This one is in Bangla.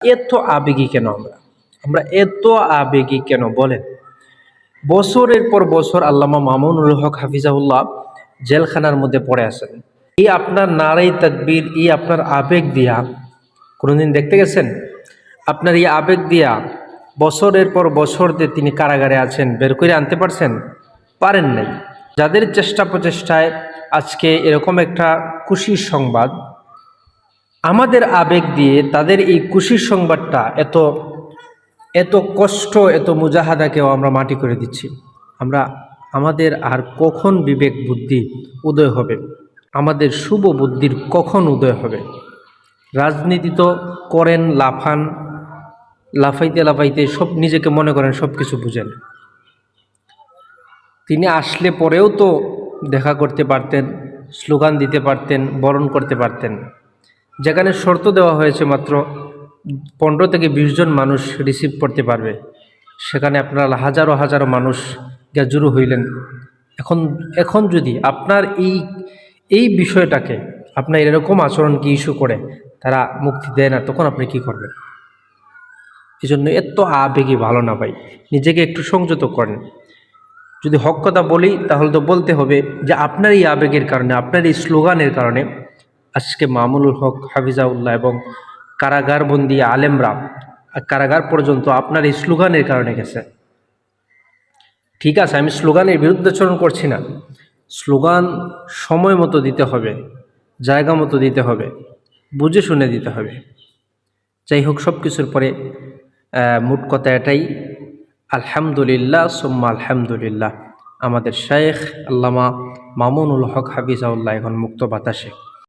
এত আবেগী কেন আমরা? আমরা এত আবেগী কেন? বলেন। বছরের পর বছর আল্লামা মামুনুল হক হাফিজাউল্লাহ জেলখানার মধ্যে পড়ে আছেন। এই আপনার নারাই তাকবির, এই আপনার আবেগ দিয়া, কোনোদিন দেখতে গেছেন? আপনার এই আবেগ দিয়া বছরের পর বছর দিয়ে তিনি কারাগারে আছেন, বের করে আনতে পারছেন? পারেন নাই। যাদের চেষ্টা প্রচেষ্টায় আজকে এরকম একটা খুশির সংবাদ আমাদের আবেগ দিয়ে তাদের এই খুশির সংবাদটা এত এত কষ্ট, এত মুজাহাদাকেও আমরা মাটি করে দিচ্ছি। আমরা, আমাদের আর কখন বিবেক বুদ্ধি উদয় হবে? আমাদের শুভ বুদ্ধির কখন উদয় হবে? রাজনীতি তো করেন লাফান, লাফাইতে লাফাইতে সব নিজেকে মনে করেন সব কিছু বুঝেন। তিনি আসলে পরেও তো দেখা করতে পারতেন, স্লোগান দিতে পারতেন, বরণ করতে পারতেন। যেখানে শর্ত দেওয়া হয়েছে মাত্র পনেরো থেকে বিশ জন মানুষ রিসিভ করতে পারবে, সেখানে আপনারা হাজারো হাজারো মানুষ গ্যাজুরু হইলেন। এখন এখন যদি আপনার এই এই বিষয়টাকে আপনার এরকম আচরণকে ইস্যু করে, তারা মুক্তি দেয় না, তখন আপনি কি করবেন? এই জন্য এত আবেগই ভালো না ভাই, নিজেকে একটু সংযত করেন। যদি হক কথা বলি, তাহলে তো বলতে হবে যে আপনার এই আবেগের কারণে, আপনার এই স্লোগানের কারণে আজকে মামুনুল হক, হাফিজাউল্লাহ এবং কারাগারবন্দি আলেমরা কারাগার পর্যন্ত আপনার এই স্লোগানের কারণে গেছে। ঠিক আছে, আমি স্লোগানের বিরুদ্ধাচরণ করছি না। স্লোগান সময় মতো দিতে হবে, জায়গা মতো দিতে হবে, বুঝে শুনে দিতে হবে। যাই হোক সব কিছুর পরে মোট কথা এটাই, আলহামদুলিল্লাহ সোম্মা আলহামদুলিল্লাহ। আমাদের শেখ আল্লামা মামুনুল হক, হাফিজাউল্লাহ এখন মুক্ত বাতাসে।